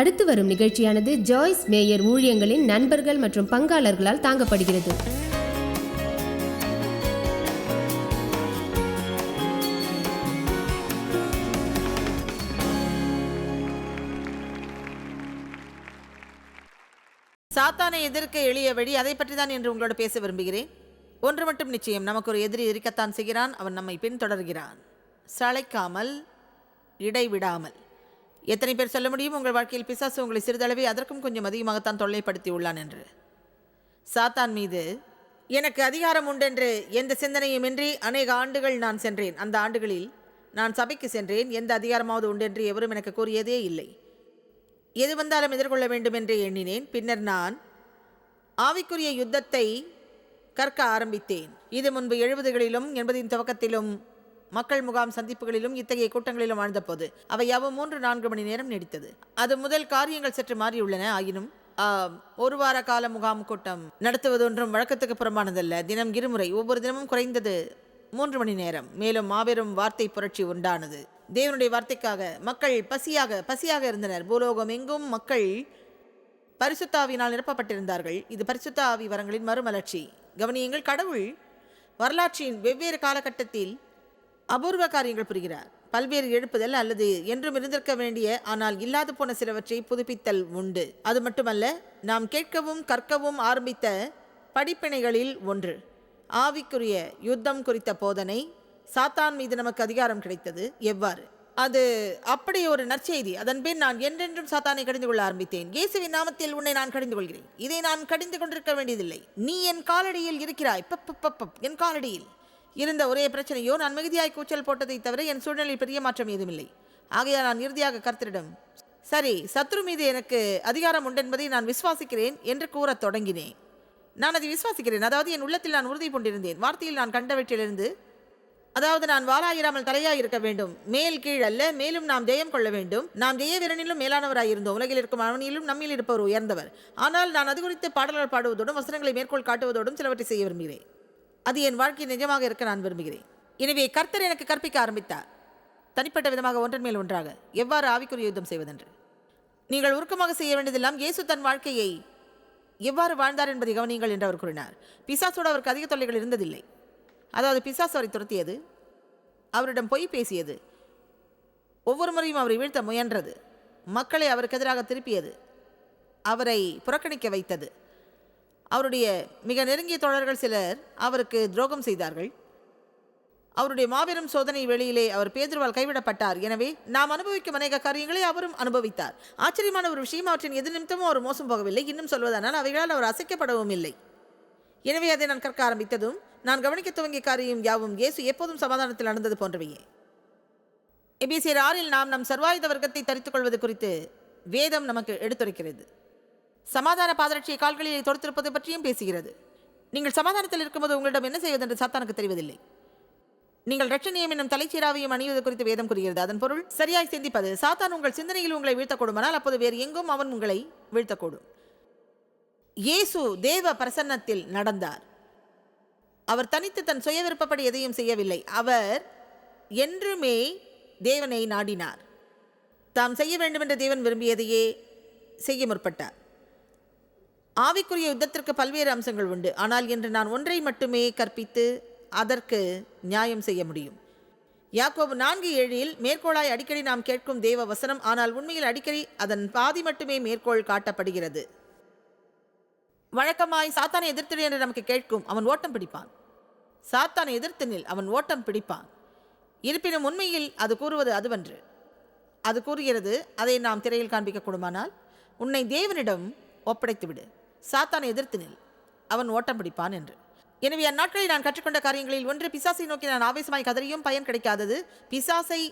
அடுத்து வரும் நிகழ்ச்சியானது ஜாய்ஸ் மேயர் ஊழியங்களின் நண்பர்கள் மற்றும் பங்காளர்களால் தாங்கப்படுகிறது. சாத்தானை எதிர்க்க எளிய வழி அதை பற்றி தான் என்று உங்களோட பேச விரும்புகிறேன். ஒன்று மட்டும் நிச்சயம் நமக்கு ஒரு எதிரி இருக்கத்தான் செய்கிறான் அவன் நம்மை பின்தொடர்கிறான். சளைக்காமல் இடைவிடாமல். எத்தனை பேர் சொல்ல முடியும்? உங்கள் வாழ்க்கையில் பிசாசு உங்களை சிறிதளவே அதற்கும் கொஞ்சம் அதிகமாகத்தான் தொல்லைப்படுத்தி உள்ளான் என்று. சாத்தான் மீது எனக்கு அதிகாரம் உண்டென்று எந்த சிந்தனையுமின்றி அநேக ஆண்டுகள் நான் சென்றேன். அந்த ஆண்டுகளில் நான் சபைக்கு சென்றேன். எந்த அதிகாரமாவது உண்டென்று எவரும் எனக்கு கூறியதே இல்லை. எது வந்தாலும் எதிர்கொள்ள வேண்டும் என்று எண்ணினேன். பின்னர் நான் ஆவிக்குரிய யுத்தத்தை கற்க ஆரம்பித்தேன். இது முன்பு எழுபதுகளிலும் எண்பதின் துவக்கத்திலும் மக்கள் முகாம் சந்திப்புகளிலும் இத்தகைய கூட்டங்களிலும் வாழ்ந்தபோது அவை யாவும் மூன்று நான்கு மணி நேரம் நீடித்தது. அது முதல் காரியங்கள் சற்று மாறியுள்ளன. ஆயினும் ஒரு வார கால முகாம் கூட்டம் நடத்துவது ஒன்றும் வழக்கத்துக்கு புறம்பானதல்ல. தினம் இருமுறை ஒவ்வொரு தினமும் குறைந்தது மூன்று மணி நேரம். மேலும் மாபெரும் வார்த்தை புரட்சி உண்டானது. தேவனுடைய வார்த்தைக்காக மக்கள் பசியாக பசியாக இருந்தனர். பூலோகம் எங்கும் மக்கள் பரிசுத்தாவினால் நிரப்பப்பட்டிருந்தார்கள். இது பரிசுத்த ஆவி வரங்களின் மறுமலர்ச்சி. கவனியங்கள் கடவுள் வரலாற்றின் வெவ்வேறு காலகட்டத்தில் அபூர்வ காரியங்கள் புரிகிறார். பல்வேறு எழுப்புதல் அல்லது என்றும் இருந்திருக்க வேண்டிய ஆனால் இல்லாது போன சிலவற்றை புதுப்பித்தல் உண்டு. அது மட்டுமல்ல நாம் கேட்கவும் கற்கவும் ஆரம்பித்த படிப்பினைகளில் ஒன்று. ஆவிக்குரிய யுத்தம் குறித்த போதனை சாத்தான் மீது நமக்கு அதிகாரம் கிடைத்தது எவ்வாறு? அது அப்படி ஒரு நற்செய்தி. அதன்பின் நான் என்றென்றும் சாத்தானை கடிந்து கொள்ள ஆரம்பித்தேன். இயேசுவின் நாமத்தில் உன்னை நான் கடிந்து கொள்கிறேன். இதை நான் கடிந்து கொண்டிருக்க வேண்டியதில்லை. நீ என் காலடியில் இருக்கிறாய். பப். என் காலடியில். இருந்த ஒரே பிரச்சனையோ நான் மிகுதியாய் கூச்சல் போட்டதை தவிர என் சூழ்நிலையில் பெரிய மாற்றம் ஏதுமில்லை. ஆகையால் நான் இறுதியாக கர்த்தரிடம் சரி சத்ரு மீது எனக்கு அதிகாரம் உண்டென்பதை நான் விசுவாசிக்கிறேன் என்று கூறத் தொடங்கினேன். நான் அதை விசுவாசிக்கிறேன். அதாவது என் உள்ளத்தில் நான் உறுதி கொண்டிருந்தேன் வார்த்தையில் நான் கண்டவற்றிலிருந்து அதாவது நான் வாராயிராமல் தலையாக இருக்க வேண்டும். மேல் கீழ் அல்ல மேலும் நாம் ஜெயம் கொள்ள வேண்டும். நாம் ஜெய வீரனிலும் மேலானவராய் இருந்தோம். உலகில் இருக்கும் அவனிலும் நம்மில் இருப்பவர் உயர்ந்தவர். ஆனால் நான் அது குறித்து பாடல்கள் பாடுவதோடும் வசனங்களை மேற்கோள் காட்டுவதோடும் சிலவற்றை செய்ய விரும்புகிறேன். அது என் வாழ்க்கை நிஜமாக இருக்க நான் விரும்புகிறேன். எனவே கர்த்தர் எனக்கு கற்பிக்க ஆரம்பித்தார். தனிப்பட்ட விதமாக ஒன்றன் மேல் ஒன்றாக. எவ்வாறு ஆவிக்குரிய யுத்தம் செய்வதென்று. நீங்கள் உருக்கமாக செய்ய வேண்டியதெல்லாம் இயேசு தன் வாழ்க்கையை எவ்வாறு வாழ்ந்தார் என்பதை கவனியுங்கள் என்று அவர் கூறினார். பிசாசோடு அவருக்கு அதிக தொல்லைகள் இருந்ததில்லை. அதாவது பிசாசு அவரை துரத்தியது. அவரிடம் பொய் பேசியது. ஒவ்வொரு முறையும் அவரை வீழ்த்த முயன்றது. மக்களை அவருக்கு எதிராக திருப்பியது. அவரை புறக்கணிக்க வைத்தது. அவருடைய மிக நெருங்கிய தோழர்கள் சிலர் அவருக்கு துரோகம் செய்தார்கள். அவருடைய மாபெரும் சோதனை வெளியிலே அவர் பேதுருவால் கைவிடப்பட்டார். எனவே நாம் அனுபவிக்கும் அநேக காரியங்களை அவரும் அனுபவித்தார். ஆச்சரியமான ஒரு விஷயம் அவற்றின் எது நிமித்தமும் அவர் மோசம் போகவில்லை. இன்னும் சொல்வதானால் அவைகளால் அவர் அசைக்கப்படவும் இல்லை. எனவே அதை நான் கற்க ஆரம்பித்ததும் நான் கவனிக்க துவங்கிய காரியம் யாவும் இயேசு எப்போதும் சமாதானத்தில் நடந்தது போன்றவையே. எபிசியர் ஆறில் நாம் நம் சர்வாயுத வர்க்கத்தை தரித்துக் கொள்வது குறித்து வேதம் நமக்கு எடுத்துரைக்கிறது. சமாதான பாதரட்சியை கால்களில் தொடுத்திருப்பது பற்றியும் பேசுகிறது. நீங்கள் சமாதானத்தில் இருக்கும்போது உங்களிடம் என்ன செய்வதென்று சாத்தானுக்கு தெரிவதில்லை. நீங்கள் ரட்சணியம் என்னும் தலைச்சீராவையும் அணிவது குறித்து வேதம் கூறுகிறது. அதன் பொருள் சரியாய் சிந்திப்பது. சாத்தான் உங்கள் சிந்தனையில் உங்களை வீழ்த்தக்கூடுமானால் அப்போது வேறு எங்கும் அவன் உங்களை வீழ்த்தக்கூடும். இயேசு தேவ பிரசன்னத்தில் நடந்தார். அவர் தனித்து தன் சுய விருப்பப்படி எதையும் செய்யவில்லை. அவர் என்றுமே தேவனை நாடினார். தாம் செய்ய வேண்டுமென்ற தேவன் விரும்பியதையே செய்ய முற்பட்டார். ஆவிக்குரிய யுத்தத்திற்கு பல்வேறு அம்சங்கள் உண்டு. ஆனால் இன்று நான் ஒன்றை மட்டுமே கற்பித்து அதற்கு நியாயம் செய்ய முடியும். யாக்கோபு நான்கு ஏழில் மேற்கோளாய் அடிக்கடி நாம் கேட்கும் தேவ வசனம் ஆனால் உண்மையில் அடிக்கடி அதன் பாதி மட்டுமே மேற்கோள் காட்டப்படுகிறது. வழக்கமாய் சாத்தானை எதிர்த்திடு என்று நமக்கு கேட்கும் அவன் ஓட்டம் பிடிப்பான். சாத்தானை எதிர்த்து நில் அவன் ஓட்டம் பிடிப்பான். இருப்பினும் உண்மையில் அது கூறுவது அதுவன்று. அது கூறுகிறது அதை நாம் திரையில் காண்பிக்க கூடுமானால் உன்னை தேவனிடம் ஒப்படைத்துவிடு. சாத்தானை எதிர்த்து நில். அவன் ஓட்டம் பிடிப்பான் என்று. எனவே அந்நாட்களில் நான் கற்றுக்கொண்ட காரியங்களில் ஒன்று பிசாசை நோக்கி நான் ஆவேசமாய் கதறியும் பயன் கிடைக்காதது. பிசாசை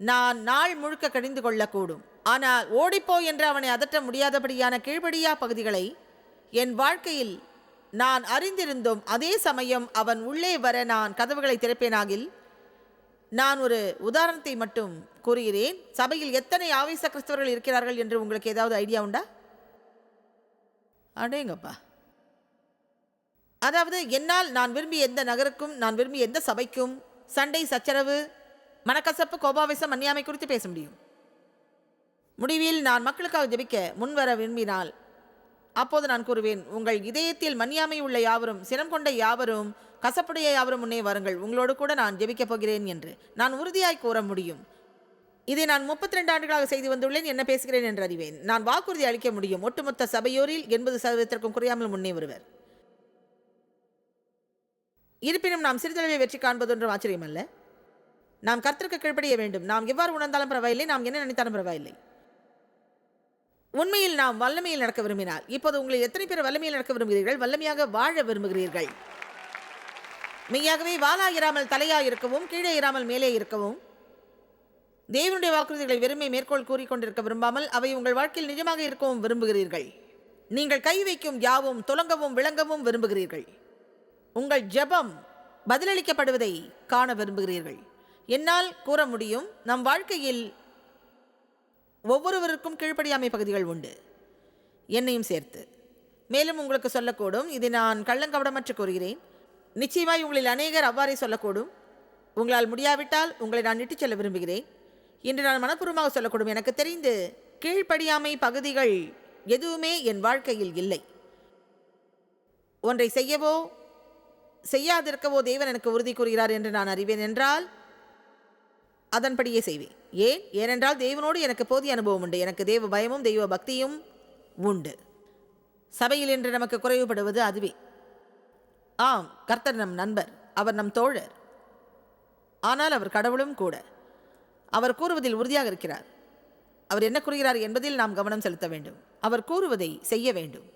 நான் நாள் முழுக்க கடிந்து கொள்ளக்கூடும். ஆனால் ஓடிப்போ என்று அவனை அதட்ட முடியாதபடியான கீழ்படியா பகுதிகளை என் வாழ்க்கையில் நான் அறிந்திருந்தும் அதே சமயம் அவன் உள்ளே வர நான் கதவுகளை திறப்பேனாகில் நான் ஒரு உதாரணத்தை மட்டும் கூறுகிறேன். சபையில் எத்தனை ஆவேச கிறிஸ்தவர்கள் இருக்கிறார்கள் என்று உங்களுக்கு ஏதாவது ஐடியா உண்டா? அடேங்கப்பா. அதாவது என்னால் நான் விரும்பிய எந்த நகருக்கும் நான் விரும்பிய எந்த சபைக்கும் சண்டை சச்சரவு மனக்கசப்பு கோபாவேசம் அந்நியாமை குறித்து பேச முடியும். முடிவில் நான் மக்களுக்காக ஜெபிக்க முன்வர விரும்பினால் அப்போது நான் கூறுவேன் உங்கள் இதயத்தில் மன்னியாமை உள்ள யாவரும் சினம் கொண்ட யாவரும் கசப்புடைய யாவரும் முன்னே வாருங்கள். உங்களோடு கூட நான் ஜெபிக்கப் போகிறேன் என்று. நான் உறுதியாய் கூற முடியும். இதை நான் முப்பத்தி ரெண்டு ஆண்டுகளாக செய்து வந்துள்ளேன் என்ன பேசுகிறேன் என்று அறிவேன். நான் வாக்குறுதி அளிக்க முடியும். ஒட்டுமொத்த சபையோரில் எண்பது சதவீதத்திற்கும் குறையாமல் முன்னே வருவர் இருப்பினும் நாம் சிறிதளவை வெற்றி காண்பது ஆச்சரியம் ஆச்சரியமல்ல. நாம் கர்த்தருக்கு கீழ்ப்படிய வேண்டும். நாம் எவ்வாறு உணர்ந்தாலும் பரவாயில்லை நாம் என்ன நினைத்தாலும் பரவாயில்லை. உண்மையில் நாம் வல்லமையில் நடக்க விரும்பினால் இப்போது உங்களை எத்தனை பேர் வல்லமையில் நடக்க விரும்புகிறீர்கள்? வல்லமையாக வாழ விரும்புகிறீர்கள். மெய்யாகவே வாலாயிராமல் தலையாக இருக்கவும் கீழே இராமல் மேலே இருக்கவும் தேவனுடைய வாக்குறுதிகளை வெறுமை மேற்கோள் கூறிக்கொண்டிருக்க விரும்பாமல் அவை உங்கள் வாழ்க்கையில் நிஜமாக இருக்கவும் விரும்புகிறீர்கள். நீங்கள் கை வைக்கும் யாவும் துலங்கவும் விளங்கவும் விரும்புகிறீர்கள். உங்கள் ஜெபம் பதிலளிக்கப்படுவதை காண விரும்புகிறீர்கள். என்னால் கூற முடியும் நம் வாழ்க்கையில் ஒவ்வொருவருக்கும் கீழ்ப்படியாமை பகுதிகள் உண்டு. என்னையும் சேர்த்து. மேலும் உங்களுக்கு சொல்லக்கூடும் இதை நான் கள்ளங்கவடமற்று கூறுகிறேன். நிச்சயமாய் உங்களில் அநேகர் அவ்வாறே சொல்லக்கூடும். உங்களால் முடியாவிட்டால் உங்களை நான் இட்டுச் செல்ல விரும்புகிறேன். இன்று நான் மனப்பூர்வமாக சொல்லக்கூடும். எனக்கு தெரிந்து கீழ்ப்படியாமை பகுதிகள் எதுவுமே என் வாழ்க்கையில் இல்லை. ஒன்றை செய்யவோ செய்யாதிருக்கவோ தேவன் எனக்கு உறுதி கூறுகிறார் என்று நான் அறிவேன் என்றால் அதன்படியே செய்வேன். ஏன்? ஏனென்றால் தேவனோடு எனக்கு போதிய அனுபவம் உண்டு. எனக்கு தேவ பயமும் தெய்வ பக்தியும் உண்டு. சபையில் என்று நமக்கு குறைவுபடுவது அதுவே. ஆம் கர்த்தர் நம் நண்பர் அவர் நம் தோழர். ஆனால் அவர் கடவுளும் கூட. அவர் கூறுவதில் உறுதியாக இருக்கிறார். அவர் என்ன கூறுகிறார் என்பதில் நாம் கவனம் செலுத்த வேண்டும். அவர் கூறுவதை செய்ய வேண்டும்.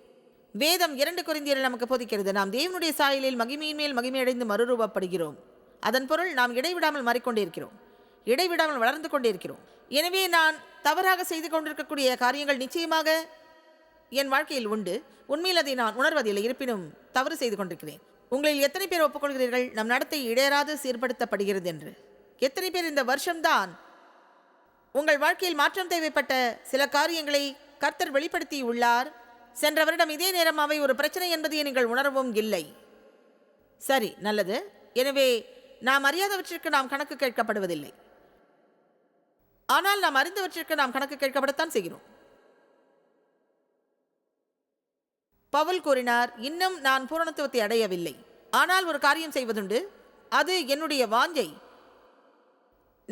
வேதம் இரண்டு குறைந்தியரை நமக்கு போதிக்கிறது. நாம் தேவனுடைய சாயலில் மகிமையின் மேல் மகிமையடைந்து மறுரூபப்படுகிறோம். அதன் பொருள் நாம் இடைவிடாமல் மாறிக்கொண்டிருக்கிறோம். இடைவிடாமல் வளர்ந்து கொண்டிருக்கிறோம். எனவே நான் தவறாக செய்து கொண்டிருக்கக்கூடிய காரியங்கள் நிச்சயமாக என் வாழ்க்கையில் உண்டு. உண்மையில் அதை நான் உணர்வதில்லை. இருப்பினும் தவறு செய்து கொண்டிருக்கிறேன். உங்களில் எத்தனை பேர் ஒப்புக்கொள்கிறீர்கள்? நம் நடத்தை இடையராது சீர்படுத்தப்படுகிறது என்று. எத்தனை பேர் இந்த வருஷம்தான் உங்கள் வாழ்க்கையில் மாற்றம் தேவைப்பட்ட சில காரியங்களை கர்த்தர் வெளிப்படுத்தியுள்ளார். சென்ற வருடம் இதே நேரம் அவை ஒரு பிரச்சனை என்பதை நீங்கள் உணரவும் இல்லை. சரி நல்லது. எனவே நாம் அறியாதவற்றிற்கு நாம் கணக்கு கேட்கப்படுவதில்லை. ஆனால் நாம் அறிந்தவற்றிற்கு நாம் கணக்கு கேட்கப்படத்தான் செய்கிறோம். பவுல் கூறினார் இன்னும் நான் பூரணத்துவத்தை அடையவில்லை. ஆனால் ஒரு காரியம் செய்வதுண்டு. அது என்னுடைய வாஞ்சை.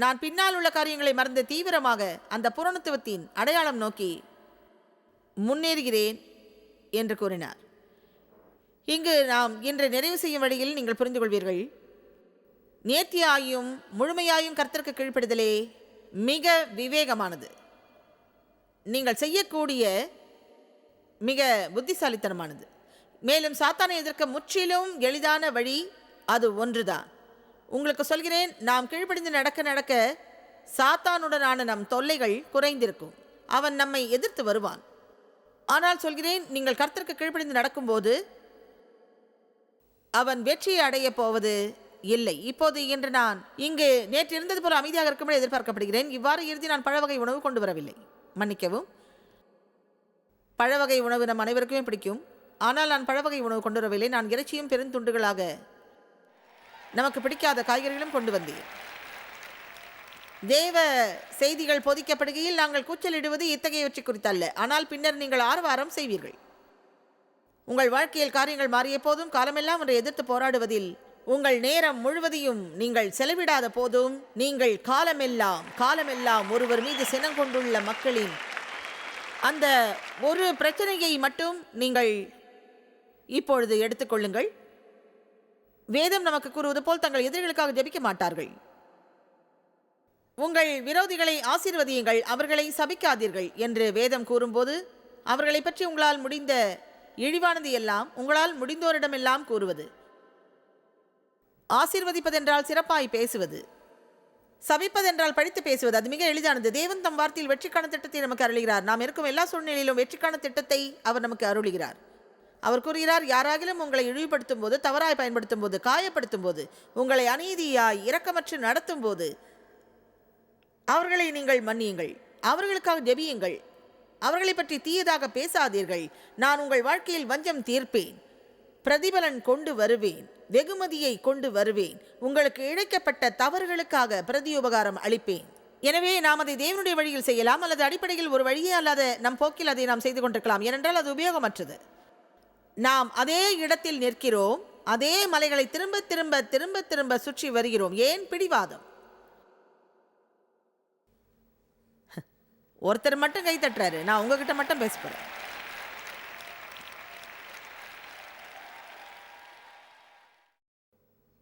நான் பின்னால் உள்ள காரியங்களை மறந்து தீவிரமாக அந்த புரணத்துவத்தின் அடையாளம் நோக்கி முன்னேறுகிறேன் என்று கூறினார். இங்கு நாம் இன்று நிறைவு செய்யும் வழியில் நீங்கள் புரிந்து கொள்வீர்கள். நேர்த்தியாயும் முழுமையாயும் கர்த்தருக்கு கீழ்ப்படுதலே மிக விவேகமானது. நீங்கள் செய்யக்கூடிய மிக புத்திசாலித்தனமானது. மேலும் சாத்தானை எதிர்க்க முற்றிலும் எளிதான வழி அது ஒன்றுதான். உங்களுக்கு சொல்கிறேன் நாம் கீழ்ப்படிந்து நடக்க நடக்க சாத்தானுடனான நம் தொல்லைகள் குறைந்திருக்கும். அவன் நம்மை எதிர்த்து வருவான். ஆனால் சொல்கிறேன் நீங்கள் கர்த்தருக்கு கீழ்ப்படிந்து நடக்கும்போது அவன் வெற்றியை அடையப் போவது இல்லை. இப்போது இன்று நான் இங்கு நேற்று இருந்தது போல அமைதியாக இருக்கும்படி எதிர்பார்க்கப்படுகிறேன். இவ்வாறு இறுதி நான் பழவகை உணவு கொண்டு வரவில்லை. மன்னிக்கவும். பழவகை உணவு நம் அனைவருக்குமே பிடிக்கும். ஆனால் நான் பழவகை உணவு கொண்டு வரவில்லை. நான் இறைச்சியும் பெருந்துண்டுகளாக நமக்கு பிடிக்காத காய்கறிகளும் கொண்டு வந்தீர். தேவ செய்திகள் பொதிக்கப்படுகையில் நாங்கள் கூச்சலிடுவது இத்தகையவற்றை குறித்தல்ல. ஆனால் பின்னர் நீங்கள் ஆரவாரம் செய்வீர்கள். உங்கள் வாழ்க்கையில் காரியங்கள் மாறிய போதும் காலமெல்லாம் ஒன்றை எதிர்த்து போராடுவதில் உங்கள் நேரம் முழுவதையும் நீங்கள் செலவிடாத போதும் நீங்கள் காலமெல்லாம் காலமெல்லாம் ஒருவர் மீது சினம் கொண்டுள்ள மக்களின் அந்த ஒரு பிரச்சனையை மட்டும் நீங்கள் இப்பொழுது எடுத்துக்கொள்ளுங்கள். வேதம் நமக்கு கூறுவது போல் தங்கள் எதிரிகளுக்காக ஜெபிக்க மாட்டார்கள். உங்கள் விரோதிகளை ஆசீர்வதியுங்கள் அவர்களை சபிக்காதீர்கள் என்று வேதம் கூறும்போது அவர்களை பற்றி உங்களால் முடிந்த இழிவானது எல்லாம் உங்களால் முடிந்தோரிடமெல்லாம் கூறுவது. ஆசீர்வதிப்பதென்றால் சிறப்பாய் பேசுவது. சபிப்பதென்றால் படித்து பேசுவது அது மிக எளிதானது. தேவன் தம் வார்த்தையில் வெற்றிக்கான திட்டத்தை நமக்கு அருளுகிறார். நாம் இருக்கும் எல்லா சூழ்நிலையிலும் வெற்றிக்கான திட்டத்தை அவர் நமக்கு அருளுகிறார். அவர் கூறுகிறார் யாராகிலும் உங்களை இழிவுபடுத்தும் போது தவறாய் பயன்படுத்தும் போது காயப்படுத்தும் போது உங்களை அநீதியாய் இரக்கமற்று நடத்தும் போது அவர்களை நீங்கள் மன்னியுங்கள். அவர்களுக்காக ஜெபியுங்கள். அவர்களை பற்றி தீயதாக பேசாதீர்கள். நான் உங்கள் வாழ்க்கையில் வஞ்சம் தீர்ப்பேன். பிரதிபலன் கொண்டு வருவேன். வெகுமதியை கொண்டு வருவேன். உங்களுக்கு இழைக்கப்பட்ட தவறுகளுக்காக பிரதி உபகாரம் அளிப்பேன். எனவே நாம் அதை தேவனுடைய வழியில் செய்யலாம் அல்லது அடிப்படையில் ஒரு வழியே அல்லாத நம் போக்கில் அதை நாம் செய்து கொண்டிருக்கலாம். ஏனென்றால் அது உபயோகமற்றது. நாம் அதே இடத்தில் நிற்கிறோம் அதே மலைகளை திரும்ப திரும்ப திரும்ப திரும்ப சுற்றி வருகிறோம். ஏன் பிடிவாதம்? ஒருத்தர் மட்டும் கை தட்டுறாரு. நான் உங்ககிட்ட மட்டும் பேச போறேன்.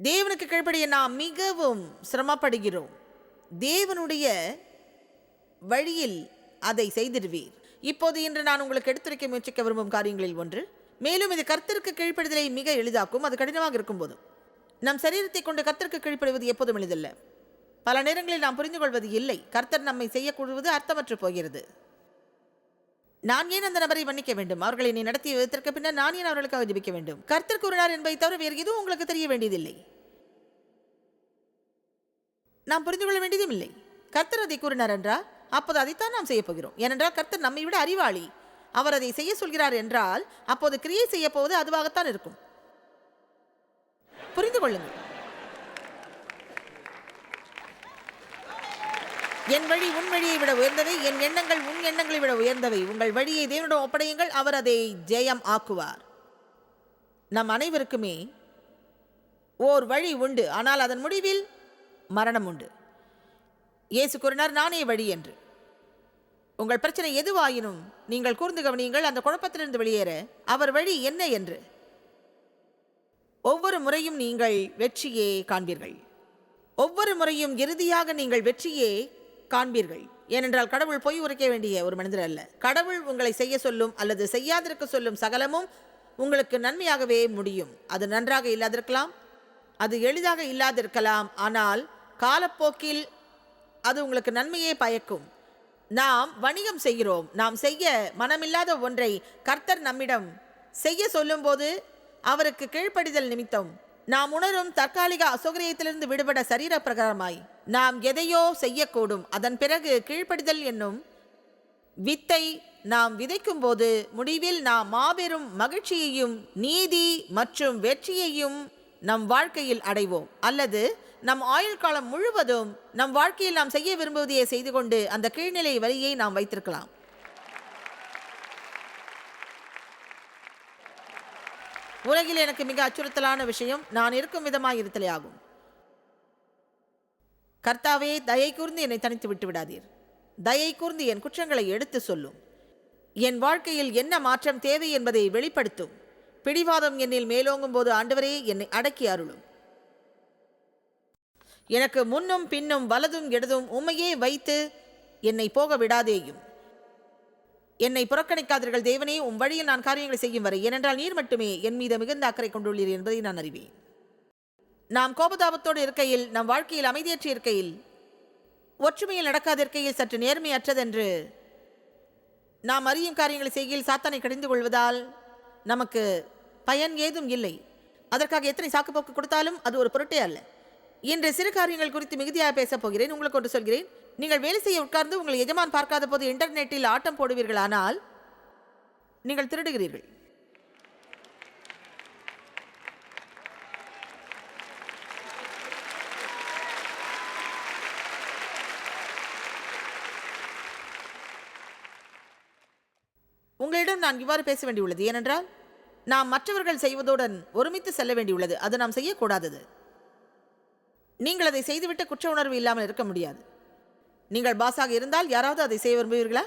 தேவனுக்கு கீழ்ப்படிய நாம் மிகவும் சிரமப்படுகிறோம். தேவனுடைய வழியில் அதை செய்திருவீர் இப்போது இன்று நான் உங்களுக்கு எடுத்துரைக்க முயற்சிக்க விரும்பும் காரியங்களில் ஒன்று மேலும் இது கர்த்தருக்கு கீழ்ப்படுதலை மிக எளிதாக்கும். அது கடினமாக இருக்கும் போதும் நம் சரீரத்தை கொண்டு கர்த்தருக்கு கீழ்ப்படுவது எப்போதும் எளிதல்ல. பல நேரங்களில் நாம் புரிந்து கொள்வது இல்லை. கர்த்தர் நம்மை செய்யக்கூடுவது அர்த்தமற்று போகிறது. நான் ஏன் அந்த நபரை மன்னிக்க வேண்டும்? அவர்களை நீ நடத்திய விதத்திற்கு பின்னர் நான் ஏன் அவர்களுக்காக ஜபிக்க வேண்டும்? கர்த்தர் கூறினார் என்பதை தவிர வேறு எதுவும் உங்களுக்கு தெரிய வேண்டியதில்லை. நாம் புரிந்து கொள்ள வேண்டியதும் இல்லை. கர்த்தர் அதை கூறினார் என்றால் அப்போது அதைத்தான் நாம் செய்யப்போகிறோம் ஏனென்றால் கர்த்தர் நம்மை விட அறிவாளி. அவர் அதை செய்ய சொல்கிறார் என்றால் அப்போது கிரியை செய்ய போவது அதுவாகத்தான் இருக்கும். புரிந்து கொள்ளுங்கள். என் வழி உன் வழியை விட உயர்ந்தவை என் எண்ணங்கள் உன் எண்ணங்களை விட உயர்ந்தவை. உங்கள் வழியை தேவனிடம் ஒப்படையுங்கள் அவர் அதை ஜெயம் ஆக்குவார். நம் அனைவருக்குமே ஓர் வழி உண்டு ஆனால் அதன் முடிவில் மரணம் உண்டு. இயேசு கூறினார் நானே வழி என்று. உங்கள் பிரச்சனை எதுவாயினும் நீங்கள் கூர்ந்து கவனியுங்கள் அந்த குழப்பத்திலிருந்து வெளியேற. அவர் வழி என்ன என்று. ஒவ்வொரு முறையும் நீங்கள் வெற்றியே காண்பீர்கள். ஒவ்வொரு முறையும் இறுதியாக நீங்கள் வெற்றியே காண்பீர்கள். ஏனென்றால் கடவுள் பொய் உரைக்க வேண்டிய ஒரு மனிதர் அல்ல. கடவுள் உங்களை செய்ய சொல்லும் அல்லது செய்யாதிருக்க சொல்லும் சகலமும் உங்களுக்கு நன்மையாகவே முடியும். அது நன்றாக இல்லாதிருக்கலாம் அது எளிதாக இல்லாதிருக்கலாம். ஆனால் காலப்போக்கில் அது உங்களுக்கு நன்மையே பயக்கும். நாம் வணிகம் செய்கிறோம். நாம் செய்ய மனமில்லாத ஒன்றை கர்த்தர் நம்மிடம் செய்ய சொல்லும்போது அவருக்கு கீழ்ப்படிதல் நிமித்தம் நாம் உணரும் தற்காலிக அசௌகரியத்திலிருந்து விடுபட சரீர பிரகாரமாய் நாம் எதையோ செய்யக்கூடும். அதன் பிறகு கீழ்ப்படிதல் என்னும் வித்தை நாம் விதைக்கும் போது முடிவில் நாம் மாபெரும் மகிழ்ச்சியையும் நீதி மற்றும் வெற்றியையும் நம் வாழ்க்கையில் அடைவோம். அல்லது நம் ஆயுள் காலம் முழுவதும் நம் வாழ்க்கையில் நாம் செய்ய விரும்புவதையே செய்து கொண்டு அந்த கீழ்நிலை வரியை நாம் வைத்திருக்கலாம். உலகில் எனக்கு மிக அச்சுறுத்தலான விஷயம் நான் இருக்கும் விதமாக இருத்தலே ஆகும். கர்த்தாவே தயை கூர்ந்து என்னை தனித்து விட்டு விடாதீர். தயை கூர்ந்து என் குற்றங்களை எடுத்து சொல்லும். என் வாழ்க்கையில் என்ன மாற்றம் தேவை என்பதை வெளிப்படுத்தும். பிடிவாதம் என்னில் மேலோங்கும் போது ஆண்டவரே என்னை அடக்கி அருளும். எனக்கு முன்னும் பின்னும் வலதும் இடதும் உம்மையே வைத்து என்னை போக விடாதேயும். என்னை புறக்கணிக்காதீர்கள் தேவனே உம் வழியில் நான் காரியங்களை செய்யும் வரை. ஏனென்றால் நீர் மட்டுமே என் மீது மிகுந்த அக்கறை கொண்டுள்ளீர் என்பதை நான் அறிவேன். நாம் கோபதாபத்தோடு இருக்கையில் நம் வாழ்க்கையில் அமைதியற்று இருக்கையில் ஒற்றுமையில் நடக்காதிருக்கையில் சற்று நேர்மையற்றதென்று நாம் அறியும் காரியங்களை செய்கையில் சாத்தானை கடிந்து கொள்வதால் நமக்கு பயன் ஏதும் இல்லை. அதற்காக எத்தனை சாக்குப்போக்கு கொடுத்தாலும் அது ஒரு பொருட்டே அல்ல. இன்று சிறு காரியங்கள் குறித்து மிகுதியாக பேசப் போகிறேன். உங்களுக்கு ஒன்று சொல்கிறேன். நீங்கள் வேலை செய்ய உட்கார்ந்து உங்கள் எஜமான் பார்க்காத போது இன்டர்நெட்டில் ஆட்டம் போடுவீர்களானால் நீங்கள் திருடுகிறீர்கள். உங்களிடம் நான் இவ்வாறு பேச வேண்டியுள்ளது. ஏனென்றால் நாம் மற்றவர்கள் செய்வதுடன் ஒருமித்து செல்ல வேண்டியுள்ளது. அது நாம் செய்யக்கூடாதது நீங்கள் அதை செய்துவிட்டு குற்ற உணர்வு இல்லாமல் இருக்க முடியாது. நீங்கள் பாஸாக இருந்தால் யாராவது அதை செய்ய விரும்புவீர்களா?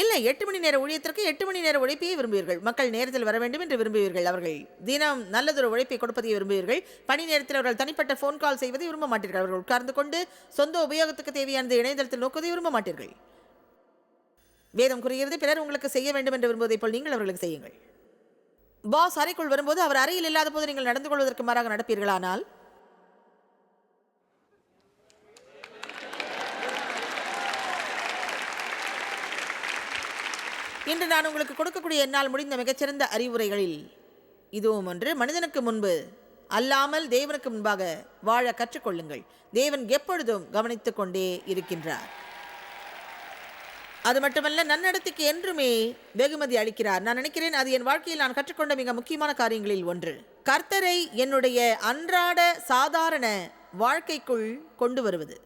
இல்லை எட்டு மணி நேர ஊழியத்திற்கு எட்டு மணி நேர உழைப்பையே விரும்புவீர்கள். மக்கள் நேரத்தில் வர வேண்டும் என்று விரும்புவீர்கள். அவர்கள் தினம் நல்லதொரு உழைப்பை கொடுப்பதை விரும்புவீர்கள். பணி நேரத்தில் அவர்கள் தனிப்பட்ட ஃபோன் கால் செய்வதை விரும்ப மாட்டீர்கள். அவர்கள் உட்கார்ந்து கொண்டு சொந்த உபயோகத்துக்கு தேவையானது இணையதளத்தில் நோக்குவதை விரும்ப மாட்டீர்கள். வேதம் கூறுகிறது பிறர் உங்களுக்கு செய்ய வேண்டும் என்று விரும்புவதைப் போல் நீங்கள் அவர்களுக்கு செய்யுங்கள். பாஸ் அறைக்குள் வரும்போது அவர் அறையில் இல்லாத போது நீங்கள் நடந்து கொள்வதற்கு மாறாக நடப்பீர்களானால் இன்று நான் உங்களுக்கு கொடுக்கக்கூடிய என்னால் முடிந்த மிகச்சிறந்த அறிவுரைகளில் இதுவும் ஒன்று. மனிதனுக்கு முன்பு அல்லாமல் தேவனுக்கு முன்பாக வாழ கற்றுக்கொள்ளுங்கள். தேவன் எப்பொழுதும் கவனித்து கொண்டே இருக்கின்றார். அது மட்டுமல்ல நன்னடத்தைக்கு என்றுமே வெகுமதி அளிக்கிறார். நான் நினைக்கிறேன் அது என் வாழ்க்கையில் நான் கற்றுக்கொண்ட மிக முக்கியமான காரியங்களில் ஒன்று. கர்த்தரை என்னுடைய அன்றாட சாதாரண வாழ்க்கைக்குள் கொண்டு வருவது.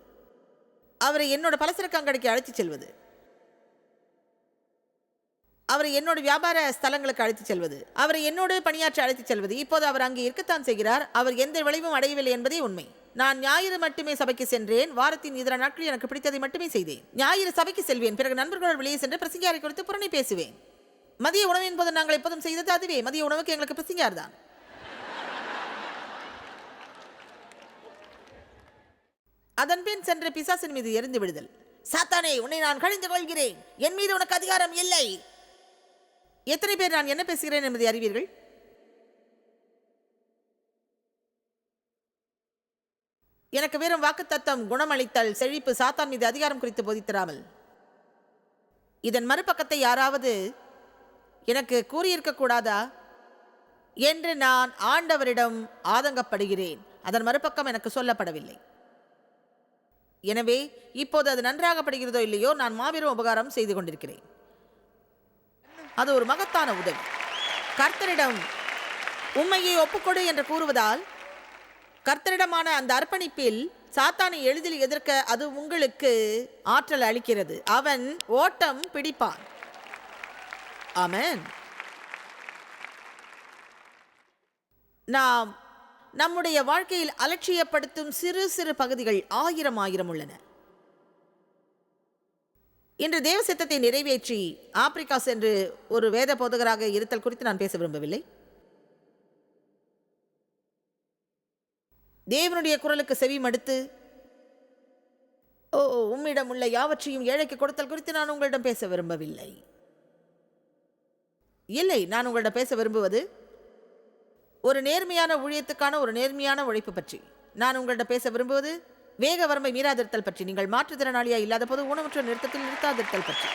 அவரை என்னோட பலசரக்கு அங்கடைக்கு அழைத்துச் செல்வது. அவரை என்னோட வியாபார ஸ்தலங்களுக்கு அழைத்துச் செல்வது அவரை என்னோடு பணியாற்ற அழைத்துச் செல்வது இப்போது அவர் அங்கே இருக்கத்தான் செய்கிறார் அவர் எந்த விளைவும் அடையவில்லை என்பதே உண்மை. நான் ஞாயிறு மட்டுமே சபைக்கு சென்றேன் வாரத்தின் இதர நாட்களில் எனக்கு பிடித்ததை மட்டுமே செய்தேன். ஞாயிறு சபைக்கு செல்வேன் பிறகு நண்பர்களோடு வெளியே சென்று பிரசங்கியாரை குறித்து புறணி பேசுவேன். மதிய உணவின் போது நாங்கள் எப்போதும் செய்தது அதுவே மதிய உணவுக்கு எங்களுக்கு பிரசங்கியார் தான். அதன்பின் சென்று பிசாசின் மீது எரிந்து விடுதல். சாத்தானே உன்னை நான் கழிந்து கொள்கிறேன். என் மீது உனக்கு அதிகாரம் இல்லை. எத்தனை பேர் நான் என்ன பேசுகிறேன் என்பதை அறிவீர்கள்? எனக்கு வெறும் வாக்குத்தத்தம் குணமளித்தல் செழிப்பு சாத்தான் மீது அதிகாரம் குறித்து போதித்தராமல். இதன் மறுபக்கத்தை யாராவது எனக்கு கூறியிருக்கக்கூடாதா? என்று நான் ஆண்டவரிடம் ஆதங்கப்படுகிறேன். அதன் மறுபக்கம் எனக்கு சொல்லப்படவில்லை. எனவே இப்போது அது நன்றாகப்படுகிறதோ இல்லையோ நான் மாபெரும் உபகாரம் செய்து கொண்டிருக்கிறேன். அது ஒரு மகத்தான உதவி. கர்த்தரிடம் உண்மையை ஒப்புக்கொடு என்று கூறுவதால் கர்த்தரிடமான அந்த அர்ப்பணிப்பில் சாத்தானை எளிதில் எதிர்க்க அது உங்களுக்கு ஆற்றல் அளிக்கிறது. அவன் ஓட்டம் பிடிப்பான். ஆமன். நாம் நம்முடைய வாழ்க்கையில் அலட்சியப்படுத்தும் சிறு சிறு பகுதிகள் ஆயிரம் ஆயிரம் உள்ளன. இன்று தேவ சித்தத்தை நிறைவேற்றி ஆப்பிரிக்கா சென்று ஒரு வேத போதகராக இருத்தல் குறித்து நான் பேச விரும்பவில்லை. தேவனுடைய குரலுக்கு செவி மடுத்து ஓ உம்மிடம் உள்ள யாவற்றையும் ஏழைக்கு கொடுத்தல் குறித்து நான் உங்களிடம் பேச விரும்பவில்லை. இல்லை நான் உங்களிடம் பேச விரும்புவது ஒரு நேர்மையான ஊழியத்துக்கான ஒரு நேர்மையான உழைப்பு பற்றி. நான் உங்களிடம் பேச விரும்புவது வேக வரம்பை மீறாதிருத்தல் பற்றி நீங்கள் மாற்றுத்திறனாளியா இல்லாத போது ஊனமுற்ற நிறுத்தத்தில் நிறுத்தாதிருத்தல் பற்றி.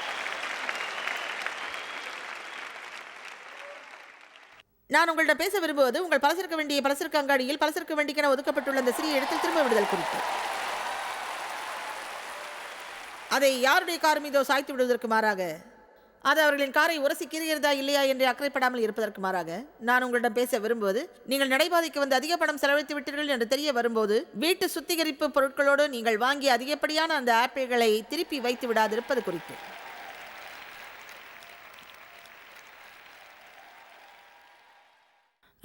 நான் உங்கள்கிட்ட பேச விரும்புவது உங்கள் பலசரக்க வேண்டிய பலசரக்கு அங்காடியில் பலசரக்கு வேண்டிக்கென ஒதுக்கப்பட்டுள்ள அந்த சிறிய இடத்தில் திரும்ப விடுதல் குறித்து. அதை யாருடைய கார் மீதோ சாய்த்து விடுவதற்கு மாறாக அது அவர்களின் காரை உரசி கீறுகிறதா இல்லையா என்று அக்கறைப்படாமல் இருப்பதற்கு மாறாக நான் உங்களிடம் பேச விரும்புவது நீங்கள் நடைபாதைக்கு வந்து அதிக பணம் செலவழித்து விட்டீர்கள் என்று தெரிய வரும்போது வீட்டு சுத்திகரிப்பு பொருட்களோடு நீங்கள் வாங்கிய அதிகப்படியான அந்த ஆப்பிள்களை திருப்பி வைத்து விடாதிருப்பது குறித்து.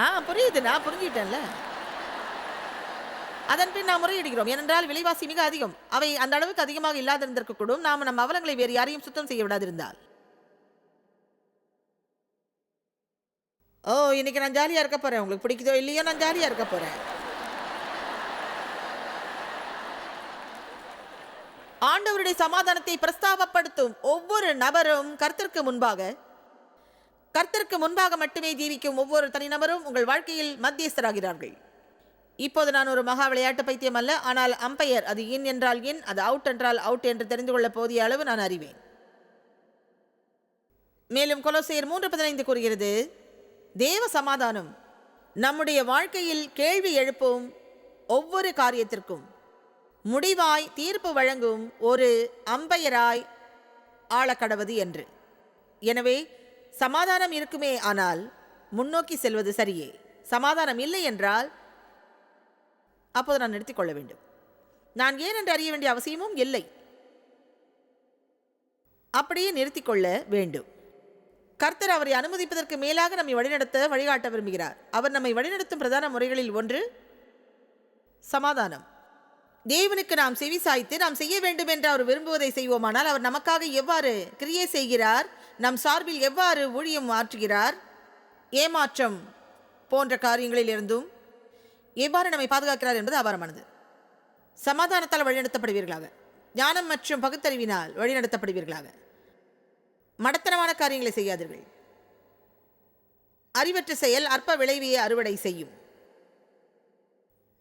ஆ புரியுது. நான் புரிஞ்சுக்கிட்டேன்ல. அதன் பின் நாம் முறையிடுகிறோம். ஏனென்றால் விலைவாசி மிக அதிகம். அவை அந்த அளவுக்கு அதிகமாக இல்லாதிருந்திருக்கக்கூடும். நாம் நம் அவலங்களை வேறு யாரையும் சுத்தம் செய்ய விடாதிருந்தால். ஓ இன்னைக்கு நான் ஜாலியாக இருக்க போகிறேன் உங்களுக்கு பிடிக்குதோ இல்லையோ நான் ஜாலியாக இருக்க போகிறேன் ஆண்டவருடைய சமாதானத்தை பிரஸ்தாபப்படுத்தும் ஒவ்வொரு நபரும் கர்த்தருக்கு முன்பாக கர்த்தருக்கு முன்பாக மட்டுமே ஜீவிக்கும் ஒவ்வொரு தனிநபரும் உங்கள் வாழ்க்கையில் மத்தியஸ்தராகிறார்கள். இப்போது நான் ஒரு மகா விளையாட்டு பைத்தியம் அல்ல ஆனால் அம்பையர் அது இன் என்றால் இன் அது அவுட் என்றால் அவுட் என்று தெரிந்து கொள்ள போதிய அளவு நான் அறிவேன். மேலும் கொலோசையர் மூன்று பதினைந்து கூறுகிறது தேவ சமாதானம். நம்முடைய வாழ்க்கையில் கேள்வி எழுப்பும் ஒவ்வொரு காரியத்திற்கும். முடிவாய் தீர்ப்பு வழங்கும் ஒரு அம்பையராய் ஆளக்கடவது என்று. எனவே சமாதானம் இருக்குமே ஆனால் முன்னோக்கி செல்வது சரியே. சமாதானம் இல்லை என்றால் அப்போது நான் நிறுத்திக்கொள்ள வேண்டும். நான் ஏன் என்று அறிய வேண்டிய அவசியமும் இல்லை. அப்படியே நிறுத்திக்கொள்ள வேண்டும். கர்த்தர் அவரை அனுமதிப்பதற்கு மேலாக நம்மை வழிநடத்த வழிகாட்ட விரும்புகிறார். அவர் நம்மை வழிநடத்தும் பிரதான முறைகளில் ஒன்று சமாதானம். தேவனுக்கு நாம் செவி சாய்த்து நாம் செய்ய வேண்டும் என்று அவர் விரும்புவதை செய்வோமானால் அவர் நமக்காக எவ்வாறு கிரியை செய்கிறார்? நம் சார்பில் எவ்வாறு ஊழியம் ஆற்றுகிறார்? ஏமாற்றம் போன்ற காரியங்களில் இருந்தும் எவ்வாறு நம்மை பாதுகாக்கிறார் என்பது அபாரமானது சமாதானத்தால் வழிநடத்தப்படுவீர்களாக. ஞானம் மற்றும் பகுத்தறிவினால் வழிநடத்தப்படுவீர்களாக. மடத்தனமான காரியங்களை செய்யாதீர்கள். அறிவற்ற செயல் அற்ப விளைவியை அறுவடை செய்யும்.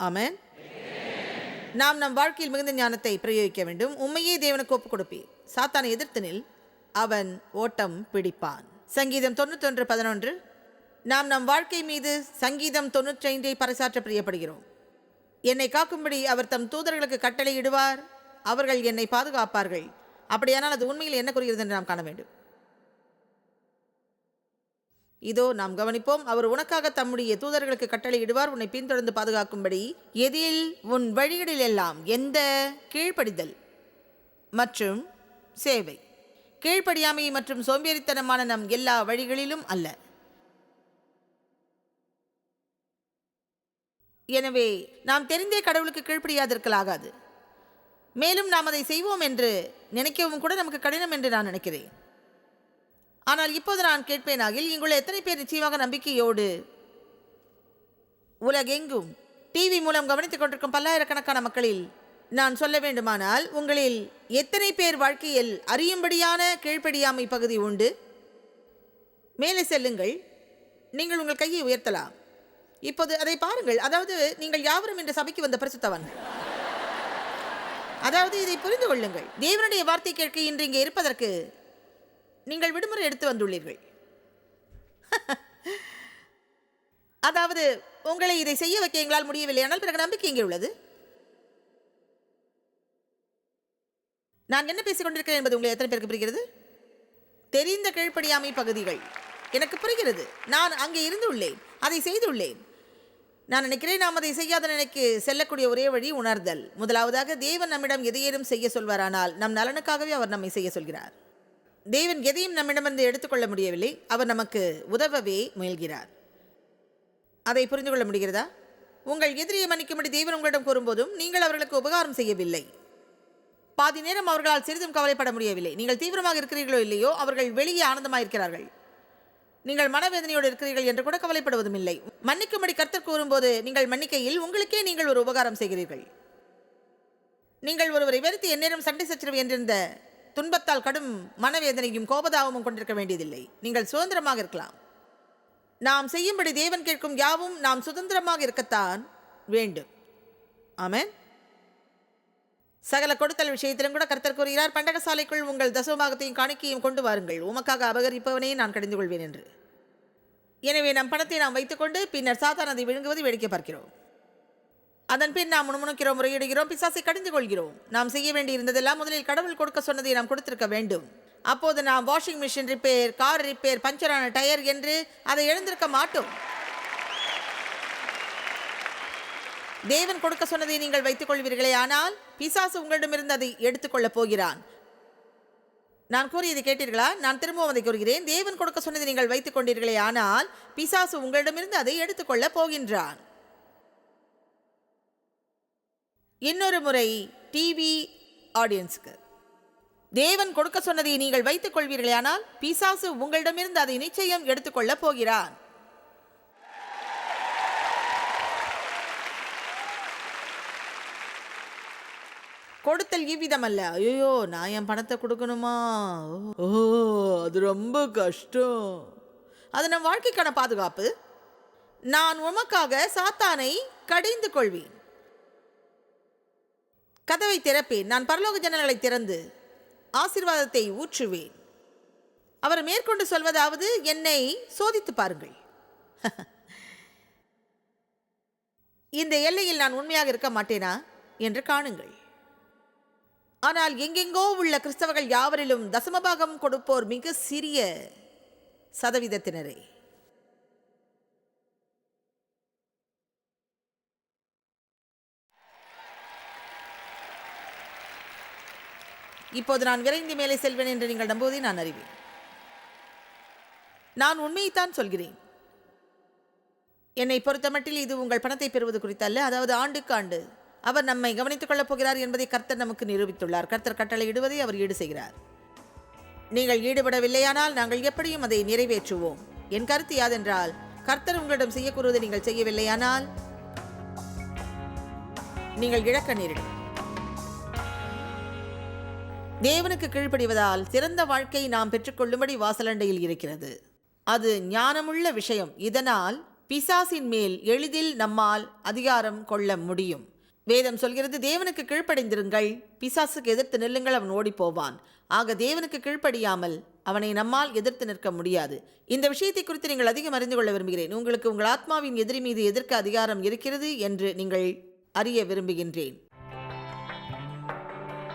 ஆமன். நாம் நம் வாழ்க்கையில் மிகுந்த ஞானத்தை பிரயோகிக்க வேண்டும். உண்மையே தேவனுக்கு ஒப்புக் கொடுப்பீர். சாத்தானை எதிர்த்தனில் அவன் ஓட்டம் பிடிப்பான். சங்கீதம் தொண்ணூத்தொன்று பதினொன்று. நாம் நம் வாழ்க்கை மீது சங்கீதம் தொண்ணூற்றைந்தை பறைசாற்ற பிரியப்படுகிறோம். என்னை காக்கும்படி அவர் தம் தூதர்களுக்கு கட்டளையிடுவார். அவர்கள் என்னை பாதுகாப்பார்கள். அப்படியானால் அது உண்மையில் என்ன கூறுகிறது என்று நாம் காண வேண்டும். இதோ நாம் கவனிப்போம் அவர் உனக்காக தம்முடைய தூதர்களுக்கு கட்டளையிடுவார் உன்னை பின்தொடர்ந்து பாதுகாக்கும்படி. எதில்? உன் வழிகளில் எல்லாம் எந்த? கீழ்ப்படிதல். மற்றும் சேவை. கீழ்ப்படியாமை மற்றும் சோம்பேறித்தனமான நம் எல்லா வழிகளிலும் அல்ல. எனவே நாம் தெரிந்தே கடவுளுக்கு கீழ்ப்படியாதிருக்கலாகாது. மேலும் நாம் அதை செய்வோம் என்று நினைக்கவும் கூட நமக்கு கடினம் என்று நான் நினைக்கிறேன். ஆனால் இப்போது நான் கேட்பேனாகில் இங்குள்ள எத்தனை பேர் நிச்சயமாக நம்பிக்கையோடு உலகெங்கும்? டிவி மூலம் கவனித்துக் கொண்டிருக்கும் பல்லாயிரக்கணக்கான மக்களில் நான் சொல்ல வேண்டுமானால் உங்களில் எத்தனை பேர் வாழ்க்கையில் அறியும்படியான கீழ்ப்படியாமை பகுதி உண்டு? மேலே செல்லுங்கள். நீங்கள் உங்கள் கையை உயர்த்தலாம். இப்போது அதை பாருங்கள். அதாவது நீங்கள் யாவரும் இந்த சபைக்கு வந்த பரிசுத்தவன். அதாவது இதை புரிந்து கொள்ளுங்கள். தேவனுடைய வார்த்தை கேட்க இன்று இங்கே இருப்பதற்கு நீங்கள் விடுமுறை எடுத்து வந்துள்ளீர்கள். அதாவது உங்களை இதை செய்ய வைக்க எங்களால் முடியவில்லை. ஆனால் பிறகு நம்பிக்கை இங்கே உள்ளது? நான் என்ன பேசிக் கொண்டிருக்கிறேன் என்பது உங்களை எத்தனை பேருக்கு புரிகிறது? தெரிந்த கீழ்ப்படியாமை பகுதிகள். எனக்கு புரிகிறது. நான் அங்கே இருந்துள்ளேன். அதை செய்துள்ளேன். நான் நினைக்கிறேன் நாம் அதை செய்யாத நிலைக்கு செல்லக்கூடிய ஒரே வழி உணர்தல். முதலாவதாக தேவன் நம்மிடம் எதையேனும் செய்ய சொல்வாரானால் நம் நலனுக்காகவே அவர் நம்மை செய்ய சொல்கிறார். தேவன் எதையும் நம்மிடமிருந்து எடுத்துக்கொள்ள முடியவில்லை. அவர் நமக்கு உதவவே முயல்கிறார். அதை புரிந்து கொள்ள முடிகிறதா? உங்கள் எதிரியை மன்னிக்கும்படி தேவன் உங்களிடம் கூறும்போதும் நீங்கள் அவர்களுக்கு உபகாரம் செய்யவில்லை. பாதி நேரம் அவர்களால் சிறிதும் கவலைப்பட முடியவில்லை. நீங்கள் தீவிரமாக இருக்கிறீர்களோ இல்லையோ அவர்கள் வெளியே ஆனந்தமாக இருக்கிறார்கள் நீங்கள் மனவேதனையோடு இருக்கிறீர்கள் என்று கூட கவலைப்படுவதும் இல்லை. மன்னிக்கும்படி கர்த்தர் கூறும்போது நீங்கள் மன்னிக்கையில் உங்களுக்கே நீங்கள் ஒரு உபகாரம் செய்கிறீர்கள். நீங்கள் ஒருவரை வெறுத்து எந்நேரம் சண்டை சச்சரவு என்றிருந்த துன்பத்தால் கடும் மனவேதனையும் கோபதாபமும் கொண்டிருக்க வேண்டியதில்லை. நீங்கள் சுதந்திரமாக இருக்கலாம். நாம் செய்யும்படி தேவன் கேட்கும் யாவும் நாம் சுதந்திரமாக இருக்கத்தான் வேண்டும். ஆமேன். சகல கொடுத்தல் விஷயத்திலும் கூட கர்த்தர் கூறுகிறார் பண்டகசாலைக்குள் உங்கள் தசமபாகத்தையும் காணிக்கையும் கொண்டு வாருங்கள். உமக்காக அபகரிப்பவனே நான் கடிந்து கொள்வேன் என்று. எனவே நம் பணத்தை நாம் வைத்துக்கொண்டு பின்னர் சாத்தான் அதை விழுங்குவது வேடிக்கை பார்க்கிறோம். அதன் பின் நாம் முணுமுணுக்கிறோம் முறையிடுகிறோம் பிசாசை கடிந்து கொள்கிறோம் நாம் செய்ய வேண்டியிருந்ததெல்லாம் முதலில் கடவுள் கொடுக்க சொன்னதை நாம் கொடுத்திருக்க வேண்டும். அப்போது நாம் washing machine repair car repair பஞ்சரான tyre என்று அதை எழுந்திருக்க மாட்டோம். தேவன் கொடுக்க சொன்னதை நீங்கள் வைத்துக் கொள்வீர்களே ஆனால் பிசாசு உங்களிடமிருந்து அதை எடுத்துக்கொள்ளப் போகிறான். நான் கூறியதை கேட்டீர்களா? நான் திரும்பவும் அதை கூறுகிறேன். தேவன் கொடுக்க சொன்னதை நீங்கள் வைத்துக் கொண்டீர்களே ஆனால் பிசாசு உங்களிடமிருந்து அதை எடுத்துக்கொள்ளப் போகின்றான். இன்னொரு முறை டிவி ஆடியன்ஸுக்கு தேவன் கொடுக்க சொன்னதை நீங்கள் வைத்துக் கொள்வீர்களே ஆனால் பிசாசு உங்களிடமிருந்து அதை நிச்சயம் எடுத்துக்கொள்ளப் போகிறான். கொடுத்தல் இவ்விதம் அல்ல ஐயோ நான் என் பணத்தை கொடுக்கணுமா? ஓ அது ரொம்ப கஷ்டம். அது நம் வாழ்க்கைக்கான பாதுகாப்பு. நான் உமக்காக சாத்தானை கடிந்து கொள்வேன். கதவை திறப்பேன். நான் பரலோக ஜன்னல்களை திறந்து ஆசீர்வாதத்தை ஊற்றுவேன். அவர் மேற்கொண்டு சொல்வதாவது என்னை சோதித்து பாருங்கள். இந்த எல்லையில் நான் உண்மையாக இருக்க மாட்டேனா? என்று காணுங்கள். ஆனால் எங்கெங்கோ உள்ள கிறிஸ்தவர்கள் யாவரிலும் தசமபாகம் கொடுப்போர் மிக சிறிய சதவீதத்தினரே. இப்போது நான் விரைந்து மேலே செல்வேன் என்று நீங்கள் நம்புவதை நான் அறிவேன். நான் உண்மையைத்தான் சொல்கிறேன். என்னை பொறுத்தமட்டில் இது உங்கள் பணத்தை பெறுவது குறித்தல்ல. அதாவது ஆண்டுக்கு ஆண்டு அவர் நம்மை கவனித்துக் கொள்ளப் போகிறார் என்பதை கர்த்தர் நமக்கு நிரூபித்துள்ளார். கர்த்தர் கட்டளை இடுவதை அவர் ஈடு செய்கிறார். நீங்கள் ஈடுபடவில்லையானால் நாங்கள் எப்படியும் அதை நிறைவேற்றுவோம். என் கருத்து யாதென்றால் கர்த்தர் உங்களிடம் செய்யக்கூறுவதை நீங்கள் செய்யவில்லையானால் நீங்கள் இழக்க நேரிடும். தேவனுக்கு கீழ்ப்படிவதால் சிறந்த வாழ்க்கை நாம் பெற்றுக்கொள்ளும்படி வாசலண்டையில் இருக்கிறது. அது ஞானமுள்ள விஷயம். இதனால் பிசாசின் மேல் எளிதில் நம்மால் அதிகாரம் கொள்ள முடியும். வேதம் சொல்கிறது தேவனுக்கு கீழ்ப்படிந்திருங்கள். பிசாசுக்கு எதிர்த்து நில்லுங்கள் அவன் ஓடிப்போவான். ஆக தேவனுக்கு கீழ்ப்படியாமல் அவனை நம்மால் எதிர்த்து நிற்க முடியாது. இந்த விஷயத்தை குறித்து நீங்கள் அதிகம் அறிந்து கொள்ள விரும்புகிறேன். உங்களுக்கு உங்கள் ஆத்மாவின் எதிரி மீது எதிர்க்க அதிகாரம் இருக்கிறது என்று நீங்கள் அறிய விரும்புகின்றேன்.